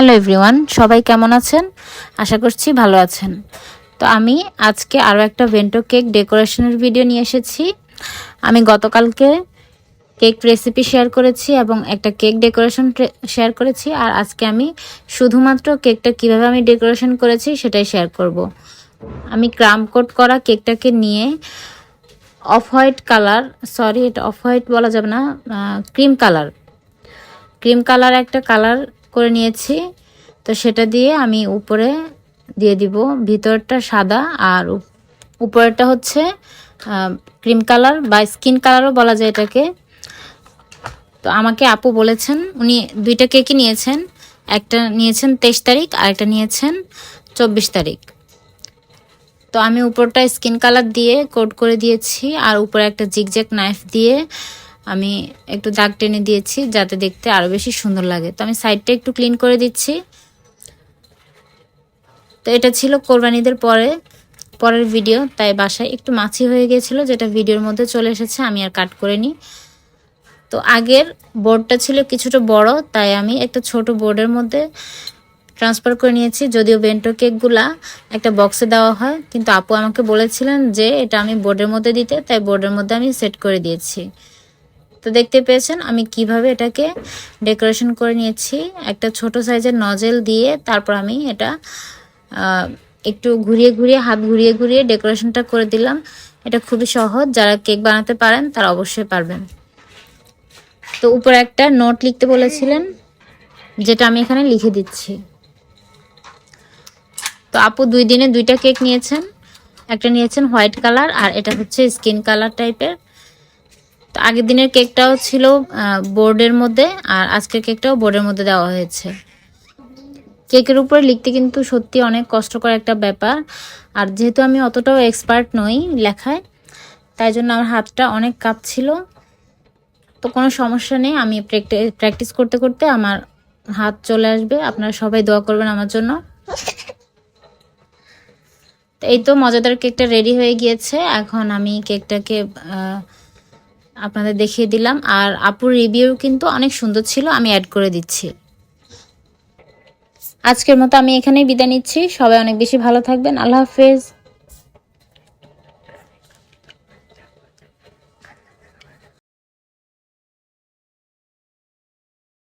Hello everyone, সবাই কেমন আছেন? আশা করছি ভালো আছেন। তো আমি আজকে আরও একটা ভেন্টো কেক ডেকোরেশনের ভিডিও নিয়ে এসেছি। আমি গতকালকে কেক রেসিপি শেয়ার করেছি এবং একটা কেক ডেকোরেশন শেয়ার করেছি আর আজকে আমি শুধুমাত্র কেকটা কীভাবে আমি ডেকোরেশন করেছি সেটাই শেয়ার করব। আমি ক্রাম কোট করা কেকটাকে নিয়ে অফ হোয়াইট কালার, সরি এটা অফ হোয়াইট বলা যাবে না ক্রিম কালার। ক্রিম কালার একটা কালার করে নিয়েছি। তো সেটা দিয়ে আমি উপরে দিয়ে দিব। ভিতরটা সাদা আর উপ- উপরেরটা হচ্ছে ক্রিম কালার বা স্কিন কালারও বলা যায় এটাকে। তো আমাকে আপু বলেছেন, উনি দুইটা কেকই নিয়েছেন। একটা নিয়েছেন তেইশ তারিখ, আর একটা নিয়েছেন চব্বিশ তারিখ। তো আমি উপরটা স্কিন কালার দিয়ে কোট করে দিয়েছি, আর উপরে একটা জিগজ্যাক নাইফ দিয়ে আমি একটু দাগ টেনে দিয়েছি যাতে দেখতে আরও বেশি সুন্দর লাগে। তো আমি সাইডটা একটু ক্লিন করে দিচ্ছি। তো এটা ছিল কোরবানিদের পরে, পরের ভিডিও। তাই বাসায় একটু মাছি হয়ে গিয়েছিল যেটা ভিডিওর মধ্যে চলে এসেছে, আমি আর কাট করে নিই তো আগের বোর্ডটা ছিল কিছুটা বড়, তাই আমি একটা ছোট বোর্ডের মধ্যে ট্রান্সফার করে নিয়েছি। যদিও বেন্টো কেকগুলা একটা বক্সে দেওয়া হয়, কিন্তু আপু আমাকে বলেছিলেন যে এটা আমি বোর্ডের মধ্যে দিতে, তাই বোর্ডের মধ্যে আমি সেট করে দিয়েছি। তো দেখতে পেয়েছেন, আমি কীভাবে এটাকে ডেকোরেশন করে নিয়েছি। একটা ছোট সাইজের নজেল দিয়ে তারপর আমি এটা একটু ঘুরিয়ে ঘুরিয়ে, হাত ঘুরিয়ে ঘুরিয়ে ডেকোরেশনটা করে দিলাম। এটা খুবই সহজ, যারা কেক বানাতে পারেন তারা অবশ্যই পারবেন। তো উপরে একটা নোট লিখতে বলেছিলেন, যেটা আমি এখানে লিখে দিচ্ছি। তো আপু দুই দিনে দুইটা কেক নিয়েছেন, একটা নিয়েছেন হোয়াইট কালার আর এটা হচ্ছে স্কিন কালার টাইপের। তো আগের দিনের কেকটাও ছিল বোর্ডের মধ্যে, আর আজকের কেকটাও বোর্ডের মধ্যে দেওয়া হয়েছে। কেকের উপরে লিখতে কিন্তু সত্যি অনেক কষ্টকর একটা ব্যাপার, আর যেহেতু আমি অতটাও এক্সপার্ট নই লেখায়, তাই জন্য আমার হাতটা অনেক কাঁপছিল। তো কোনো সমস্যা নেই, আমি প্র্যাকটিস করতে করতে আমার হাত চলে আসবে। আপনারা সবাই দোয়া করবেন আমার জন্য। এই তো মজাদার কেকটা রেডি হয়ে গিয়েছে। এখন আমি কেকটাকে আপনাদের দেখিয়ে দিলাম। আর আপুর রিভিউ কিন্তু অনেক সুন্দর ছিল, আমি অ্যাড করে দিচ্ছি। আজকের মতো আমি এখানেই বিদায় নিচ্ছি। সবাই অনেক বেশি ভালো থাকবেন। আল্লাহ হাফেজ।